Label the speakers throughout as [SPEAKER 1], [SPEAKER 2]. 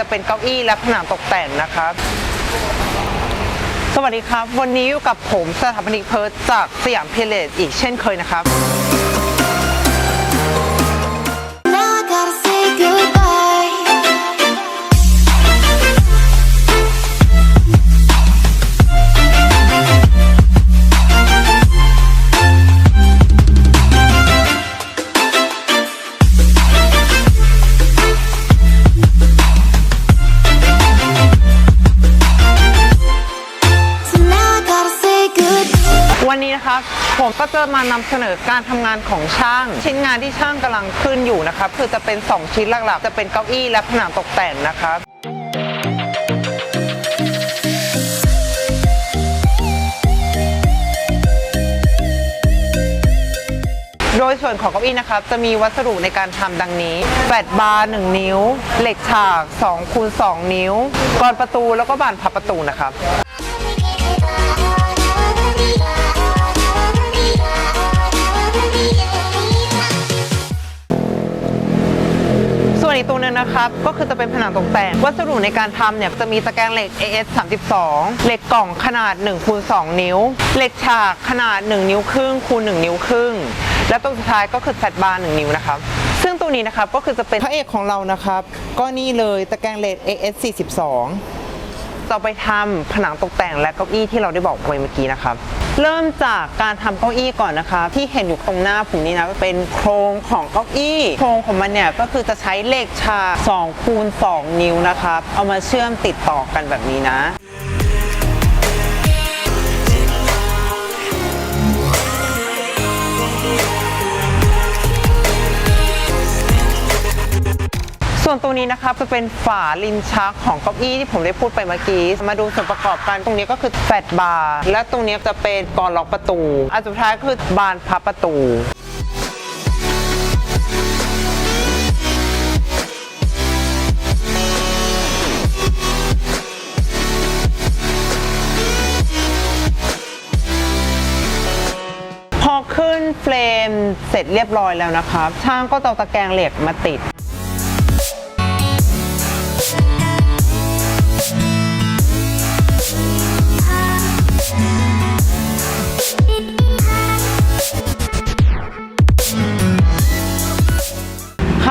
[SPEAKER 1] จะเป็นเก้าอี้และผนังตกแต่งนะครับ สวัสดีครับ วันนี้อยู่กับผมสถาปนิกเพิร์ทจากสยามเพลเลตอีกเช่นเคยนะครับ วันนี้นะครับผมก็จะมานำเสนอการทำงานของช่าง ชิ้นงานที่ช่างกำลังขึ้นอยู่นะครับคือจะเป็น 2 ชิ้นหลักๆ จะเป็นเก้าอี้และผนังตกแต่งนะครับโดยส่วนของเก้าอี้นะครับจะมีวัสดุในการทำดังนี้แฟลตบาร์1นิ้ว เหล็กฉาก2คูณ2นิ้วกรอนประตูแล้วก็บานพับประตูนะครับ วนอีกตัวหนึงนะครับ ก็คือจะเป็นผนังตกแต่ง วัสดุในการทำเนี่ยจะมีตะแกรงเหล็ก AS 32เหล็กกล่องขนาด1คูณ2นิ้ว เหล็กฉากขนาด 1 นิ้วครึ่งคูณ1นิ้วครึ่ง และตัวสุดท้ายก็คือแฟลตบาร์1นิ้วนะครับซึ่งตัวนี้นะครับก็คือจะเป็นพระเอกของเรานะครับ ก็นี่เลยตะแกรงเหล็ก AS 42จะไปทำผนังตกแต่งและเก้าอี้ที่เราได้บอกไปเมื่อกี้นะครับ เริ่มจากการทำเก้าอี้ก่อนนะคะ ที่เห็นอยู่ตรงหน้าผมนี่นะเป็นโครงของเก้าอี้โครงของมันเนี่ยก็คือจะใช้เหล็กฉาก2คูณ2นิ้วนะครับเอามาเชื่อมติดต่อกันแบบนี้นะ ส่วนตัวนี้นะครับจะเป็นฝาลิ้นชักของเก้าอี้ที่ผมได้พูดไปเมื่อกี้ มาดูส่วนประกอบกัน ตรงนี้ก็คือแฟตบาร์ และตรงนี้จะเป็นกรอนล็อกประตู อันสุดท้ายคือบานพับประตูพอขึ้นเฟรมเสร็จเรียบร้อยแล้วนะครับ ช่างก็จะเอาตะแกรงเหล็กมาติด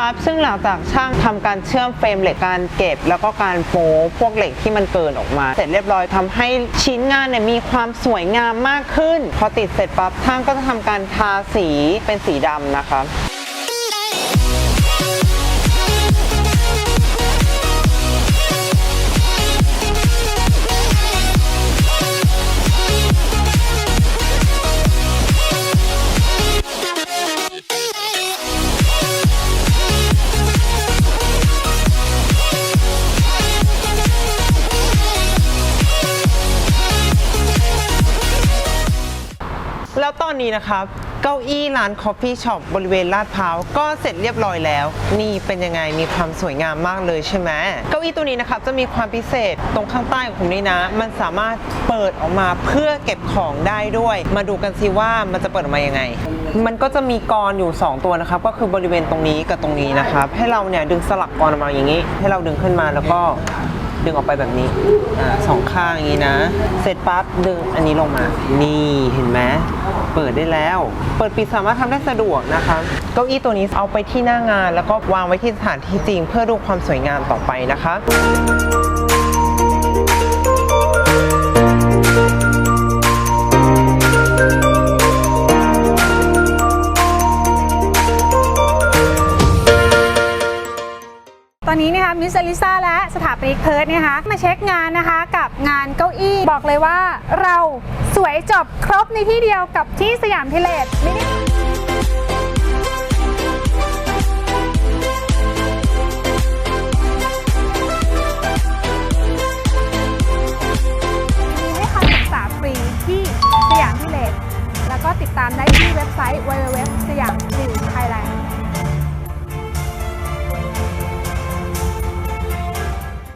[SPEAKER 1] ครับ ซึ่งหลังจากช่างทำการเชื่อมเฟรมเหล็กการเก็บ แล้วก็การโป๊พวกเหล็กที่มันเกินออกมา เสร็จเรียบร้อยทำให้ชิ้นงานเนี่ยมีความสวยงามมากขึ้น พอติดเสร็จปั๊บช่างก็จะทำการทาสีเป็นสีดำนะคะ อนนี้นะครับ เก้าอี้ร้าน Coffee Shop บริเวณลาดพร้าวก็เสร็จเรียบร้อยแล้ว นี่เป็นยังไงมีความสวยงามมากเลยใช่ไหมเก้าอี้ตัวนี้นะครับจะมีความพิเศษตรงข้างใต้ของผมนี่นะ มันสามารถเปิดออกมาเพื่อเก็บของได้ด้วย มาดูกันสิว่ามันจะเปิดออกมายังไง มันก็จะมีกรอยู่ 2 ตัวนะครับ ก็คือบริเวณตรงนี้กับตรงนี้นะครับ ให้เราเนี่ยดึงสลักกรออกมาอย่างนี้ ให้เราดึงขึ้นมาแล้วก็ ดึงออกไปแบบนี้อ่าสองข้างอย่างนี้นะ เสร็จปั๊บดึงอันนี้ลงมา นี่เห็นไหมเปิดได้แล้ว เปิดปิดสามารถทำได้สะดวกนะคะเก้าอี้ตัวนี้เอาไปที่หน้างาน แล้วก็วางไว้ที่สถานที่จริง เพื่อดูความสวยงามต่อไปนะคะ
[SPEAKER 2] อนนี้นะคะมิสลิซ่าและสถาปนิกเพิร์ดนะคะมาเช็คงานนะคะกับงานเก้าอี้บอกเลยว่าเราสวยจบครบในที่เดียวกับที่สยามพิเลตไม่ได้มีให้คำศึกษาฟรีที่สยามพิเลตแล้วก็ติดตามได้ที่เว็บไซต์ www สยามพิเลตไทยแลนด์